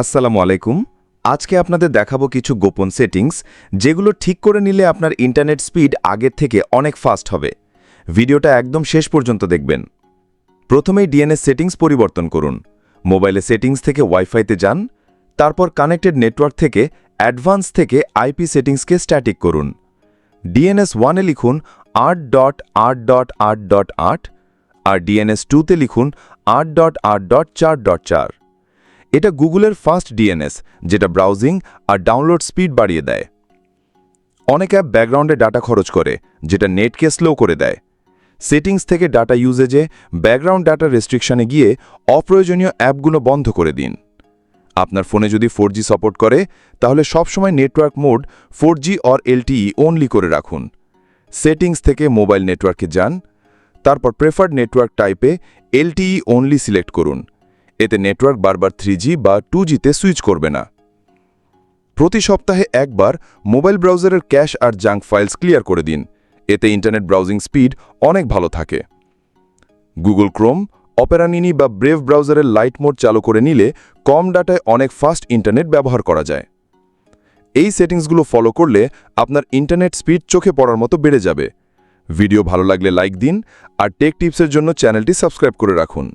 আসসালামু আলাইকুম। আজকে আপনাদের দেখাবো কিছু গোপন সেটিংস, যেগুলো ঠিক করে নিলে আপনার ইন্টারনেট স্পিড আগের থেকে অনেক ফাস্ট হবে। ভিডিওটা একদম শেষ পর্যন্ত দেখবেন। প্রথমেই ডিএনএস সেটিংস পরিবর্তন করুন। মোবাইলে সেটিংস থেকে ওয়াইফাইতে যান, তারপর কানেক্টেড নেটওয়ার্ক থেকে অ্যাডভান্স থেকে আইপি সেটিংসকে স্ট্যাটিক করুন। ডিএনএস ওয়ানে লিখুন আট ডট আট ডট আট ডট আট, আর ডিএনএস টুতে লিখুন আট ডট আট ডট চার ডট চার। এটা গুগলের ফাস্ট ডিএনএস, যেটা ব্রাউজিং আর ডাউনলোড স্পিড বাড়িয়ে দেয়। অনেক অ্যাপ ব্যাকগ্রাউন্ডে ডাটা খরচ করে, যেটা নেটকে স্লো করে দেয়। সেটিংস থেকে ডাটা ইউজেজে ব্যাকগ্রাউন্ড ডাটা রেস্ট্রিকশনে গিয়ে অপ্রয়োজনীয় অ্যাপগুলো বন্ধ করে দিন। আপনার ফোনে যদি ফোর সাপোর্ট করে, তাহলে সবসময় network mode four G or LTE only করে রাখুন। সেটিংস থেকে মোবাইল নেটওয়ার্কে যান, তারপর প্রেফার্ড নেটওয়ার্ক টাইপে এলটিই অনলি সিলেক্ট করুন। এতে নেটওয়ার্ক বারবার থ্রি বা টু জিতে সুইচ করবে না। প্রতি সপ্তাহে একবার মোবাইল ব্রাউজারের ক্যাশ আর জাঙ্ক ফাইলস ক্লিয়ার করে দিন। এতে ইন্টারনেট ব্রাউজিং স্পিড অনেক ভালো থাকে। গুগল ক্রোম অপেরানিনি বা ব্রেভ ব্রাউজারের লাইট মোড চালু করে নিলে কম ডাটায় অনেক ফাস্ট ইন্টারনেট ব্যবহার করা যায়। এই সেটিংসগুলো ফলো করলে আপনার ইন্টারনেট স্পিড চোখে পড়ার মতো বেড়ে যাবে। ভিডিও ভালো লাগলে লাইক দিন আর টেক টিপসের জন্য চ্যানেলটি সাবস্ক্রাইব করে রাখুন।